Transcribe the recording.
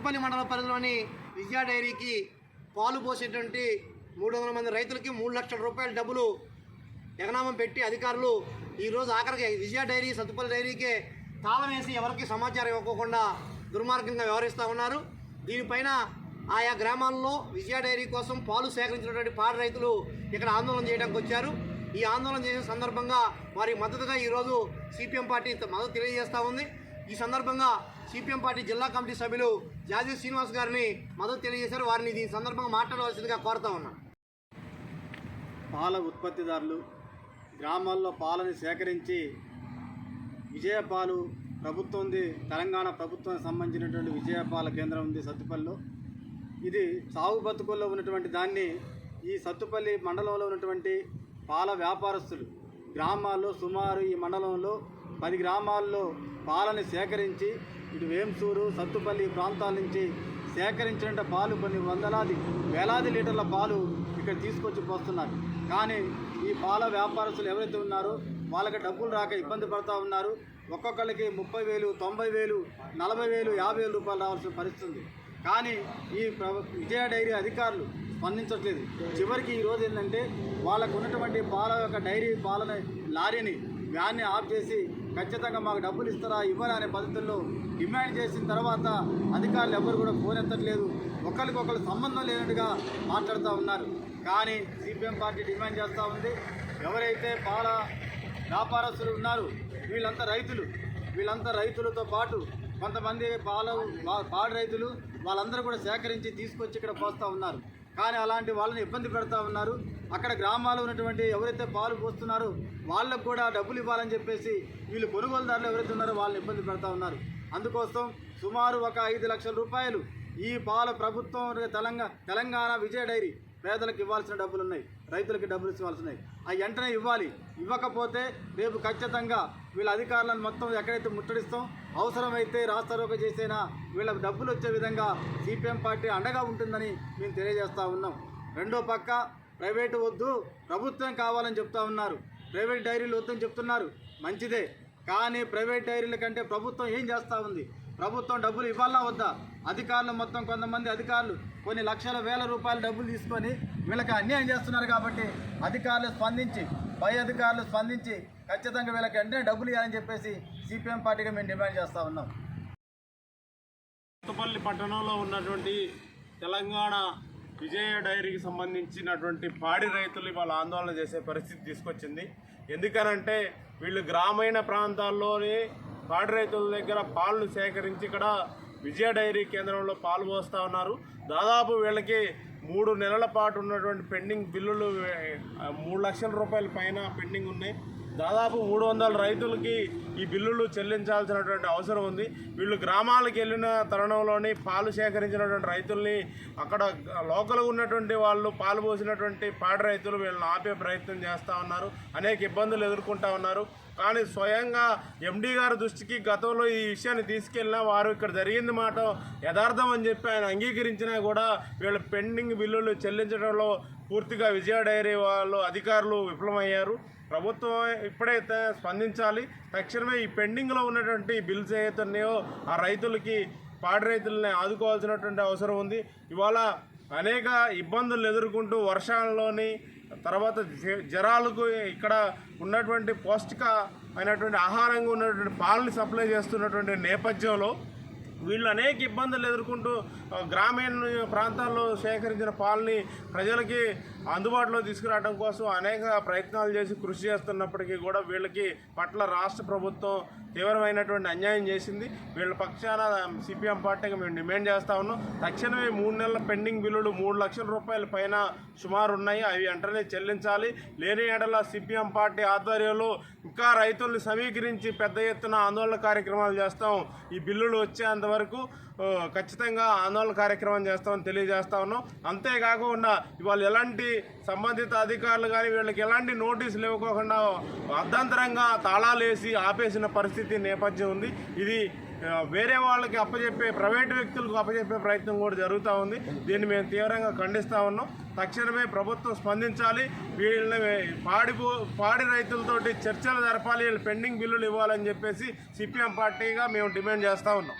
సత్తిపల్లి మండల పరిధిలోని విద్యా డైరీకి పాలు పోసేటువంటి మూడు వందల మంది రైతులకి మూడు లక్షల రూపాయల డబ్బులు ఎగనామం పెట్టి అధికారులు ఈరోజు ఆఖరికి విజయ డైరీ సత్తుపల్లి డైరీకే తాళం వేసి ఎవరికి సమాచారం ఇవ్వకుండా దుర్మార్గంగా వ్యవహరిస్తూ ఉన్నారు. దీనిపైన ఆయా గ్రామాల్లో విజయ డైరీ కోసం పాలు సేకరించినటువంటి పాడి రైతులు ఇక్కడ ఆందోళన చేయడానికి వచ్చారు. ఈ ఆందోళన చేసిన సందర్భంగా వారి మద్దతుగా ఈరోజు సిపిఎం పార్టీ మద్దతు తెలియజేస్తూ ఉంది. ఈ సందర్భంగా సిపిఎం పార్టీ జిల్లా కమిటీ సభ్యులు జాజీ శ్రీనివాస్ గారిని మద్దతు తెలియజేశారు. వారిని దీని సందర్భంగా మాట్లాడవలసిందిగా కోరుతా ఉన్నాను పాల ఉత్పత్తిదారులు గ్రామాల్లో పాలని సేకరించి విజయపాలు ప్రభుత్వం ఉంది తెలంగాణ ప్రభుత్వానికి సంబంధించినటువంటి విజయపాల కేంద్రం ఉంది సత్తుపల్లిలో. ఇది సాగు బతుకుల్లో ఉన్నటువంటి దాన్ని ఈ సత్తుపల్లి మండలంలో ఉన్నటువంటి పాల వ్యాపారస్తులు గ్రామాల్లో సుమారు ఈ మండలంలో పది గ్రామాల్లో పాలని సేకరించి ఇటు వేంసూరు సత్తుపల్లి ప్రాంతాల నుంచి సేకరించిన పాలు కొన్ని వందలాది వేలాది లీటర్ల పాలు ఇక్కడ తీసుకొచ్చి పోస్తున్నారు. కానీ ఈ పాల వ్యాపారస్తులు ఎవరైతే ఉన్నారో వాళ్ళకి డబ్బులు రాక ఇబ్బంది పడుతూ ఉన్నారు. ఒక్కొక్కరికి ముప్పై వేలు తొంభై వేలు నలభై వేలు యాభై వేలు రూపాయలు రావాల్సిన పరిస్థితి ఉంది. కానీ ఈ ప్ర- విజయ డైరీ అధికారులు స్పందించట్లేదు. చివరికి ఈరోజు ఏంటంటే వాళ్ళకు ఉన్నటువంటి పాల యొక్క డైరీ పాలన లారీని వ్యాన్ని ఆఫ్ చేసి ఖచ్చితంగా మాకు డబ్బులు ఇస్తారా ఇవ్వరా అనే పద్ధతుల్లో డిమాండ్ చేసిన తర్వాత అధికారులు ఎవరు కూడా ఫోన్ ఎత్తట్లేదు. ఒకరికొకరు సంబంధం లేనట్టుగా మాట్లాడుతూ ఉన్నారు. కానీ సిపిఎం పార్టీ డిమాండ్ చేస్తూ ఉంది. ఎవరైతే పాల వ్యాపారస్తులు ఉన్నారు వీళ్ళంతా రైతులు. వీళ్ళంతా రైతులతో పాటు కొంతమంది పాల పాడు పాడి రైతులు వాళ్ళందరూ కూడా సేకరించి తీసుకొచ్చి ఇక్కడ పోస్తూ ఉన్నారు. కానీ అలాంటి వాళ్ళని ఇబ్బంది పెడతా ఉన్నారు. అక్కడ గ్రామాల్లో ఉన్నటువంటి ఎవరైతే పాలు పోస్తున్నారో వాళ్ళకు కూడా డబ్బులు ఇవ్వాలని చెప్పేసి వీళ్ళు కొనుగోలుదారులు ఎవరైతే ఉన్నారో వాళ్ళని ఇబ్బంది పెడతా ఉన్నారు. అందుకోసం సుమారు ఒక ఐదు లక్షల రూపాయలు ఈ పాల ప్రభుత్వం తెలంగాణ తెలంగాణ విజయ డైరీ పేదలకు ఇవ్వాల్సిన డబ్బులు ఉన్నాయి రైతులకి డబ్బులు ఇవ్వాల్సినవి. అవి వెంటనే ఇవ్వాలి. ఇవ్వకపోతే రేపు ఖచ్చితంగా వీళ్ళ అధికారులను మొత్తం ఎక్కడైతే ముట్టడిస్తాం అవసరమైతే రాస్తారోక చేసైనా వీళ్ళకి డబ్బులు వచ్చే విధంగా సిపిఎం పార్టీ అండగా ఉంటుందని మేము తెలియజేస్తూ ఉన్నాం. రెండో పక్క ప్రైవేటు వద్దు ప్రభుత్వం కావాలని చెప్తా ఉన్నారు. ప్రైవేట్ డైరీలు వద్దని చెప్తున్నారు. మంచిదే. కానీ ప్రైవేట్ డైరీల కంటే ప్రభుత్వం ఏం చేస్తూ ఉంది? ప్రభుత్వం డబ్బులు ఇవ్వాలా వద్దా? అధికారులు మొత్తం కొంతమంది అధికారులు కొన్ని లక్షల వేల రూపాయలు డబ్బులు తీసుకొని వీళ్ళకి అన్యాయం చేస్తున్నారు కాబట్టి అధికారులు స్పందించి పై అధికారులు స్పందించి ఖచ్చితంగా వీళ్ళకి వెంటనే డబ్బులు ఇవ్వాలని చెప్పేసి సిపిఎం పార్టీగా మేము డిమాండ్ చేస్తూ ఉన్నాం. కొత్తపల్లి పట్టణంలో ఉన్నటువంటి తెలంగాణ విజయ డైరీకి సంబంధించినటువంటి పాడి రైతులు ఇవాళ ఆందోళన చేసే పరిస్థితి తీసుకొచ్చింది. ఎందుకనంటే వీళ్ళు గ్రామీణ ప్రాంతాల్లోని పాడి రైతుల దగ్గర పాలను సేకరించి ఇక్కడ విజయ డైరీ కేంద్రంలో పాలు పోస్తూ ఉన్నారు. దాదాపు వీళ్ళకి మూడు నెలల పాటు ఉన్నటువంటి పెండింగ్ బిల్లులు మూడు లక్షల రూపాయల పైన పెండింగ్ ఉన్నాయి. దాదాపు మూడు వందల రైతులకి ఈ బిల్లులు చెల్లించాల్సినటువంటి అవసరం ఉంది. వీళ్ళు గ్రామాలకు వెళ్ళిన తరుణంలోని పాలు సేకరించినటువంటి రైతుల్ని అక్కడ లోకల్గా ఉన్నటువంటి వాళ్ళు పాలు పోసినటువంటి పాడి రైతులు వీళ్ళని ఆపే ప్రయత్నం చేస్తూ ఉన్నారు. అనేక ఇబ్బందులు ఎదుర్కొంటా ఉన్నారు. కానీ స్వయంగా ఎండీ గారి దృష్టికి గతంలో ఈ విషయాన్ని తీసుకెళ్ళినా వారు ఇక్కడ జరిగింది మాట యథార్థం అని చెప్పి ఆయన అంగీకరించినా కూడా వీళ్ళ పెండింగ్ బిల్లులు చెల్లించడంలో పూర్తిగా విజయ డైరీ వాళ్ళు అధికారులు విఫలమయ్యారు. ప్రభుత్వం ఇప్పుడైతే స్పందించాలి. తక్షణమే ఈ పెండింగ్లో ఉన్నటువంటి బిల్స్ ఏవైతే ఉన్నాయో ఆ రైతులకి పాడి రైతులని ఆదుకోవాల్సినటువంటి అవసరం ఉంది. ఇవాళ అనేక ఇబ్బందులు ఎదుర్కొంటూ వర్షాలలోని తర్వాత జ- జరాలకు ఇక్కడ ఉన్నటువంటి పౌష్టిక అయినటువంటి ఆహారంగా ఉన్నటువంటి పాలని సప్లై చేస్తున్నటువంటి నేపథ్యంలో వీళ్ళు అనేక ఇబ్బందులు ఎదుర్కొంటూ గ్రామీణ ప్రాంతాల్లో సేకరించిన పాలని ప్రజలకి అందుబాటులో తీసుకురావడం కోసం అనేక ప్రయత్నాలు చేసి కృషి చేస్తున్నప్పటికీ కూడా వీళ్ళకి పట్ల రాష్ట్ర ప్రభుత్వం తీవ్రమైనటువంటి అన్యాయం చేసింది. వీళ్ళ పక్షాన సిపిఎం పార్టీకి మేము డిమాండ్ చేస్తా ఉన్నాం. తక్షణమే మూడు నెలల పెండింగ్ బిల్లులు మూడు లక్షల రూపాయల పైన సుమారు ఉన్నాయి అవి వెంటనే చెల్లించాలి. లేని ఏడల సిపిఎం పార్టీ ఆధ్వర్యంలో ఇంకా రైతుల్ని సమీకరించి పెద్ద ఎత్తున ఆందోళన కార్యక్రమాలు చేస్తాం. ఈ బిల్లులు వచ్చేంత వరకు ఖచ్చితంగా ఆందోళన కార్యక్రమం చేస్తామని తెలియజేస్తా ఉన్నాం. అంతేకాకుండా ఇవాళ ఎలాంటి సంబంధిత అధికారులు కానీ వీళ్ళకి ఎలాంటి నోటీసులు ఇవ్వకోకుండా అర్ధాంతరంగా తాళాలు వేసి ఆపేసిన పరిస్థితి నేపథ్యం ఉంది. ఇది వేరే వాళ్ళకి అప్పచెప్పే ప్రైవేటు వ్యక్తులకు అప్పచెప్పే ప్రయత్నం కూడా జరుగుతూ ఉంది. దీన్ని మేము తీవ్రంగా ఖండిస్తూ ఉన్నాం. తక్షణమే ప్రభుత్వం స్పందించాలి. వీళ్ళని పాడి పాడి రైతులతోటి చర్చలు జరపాలి. వీళ్ళు పెండింగ్ బిల్లులు ఇవ్వాలని చెప్పేసి సిపిఎం పార్టీగా మేము డిమాండ్ చేస్తూ ఉన్నాం.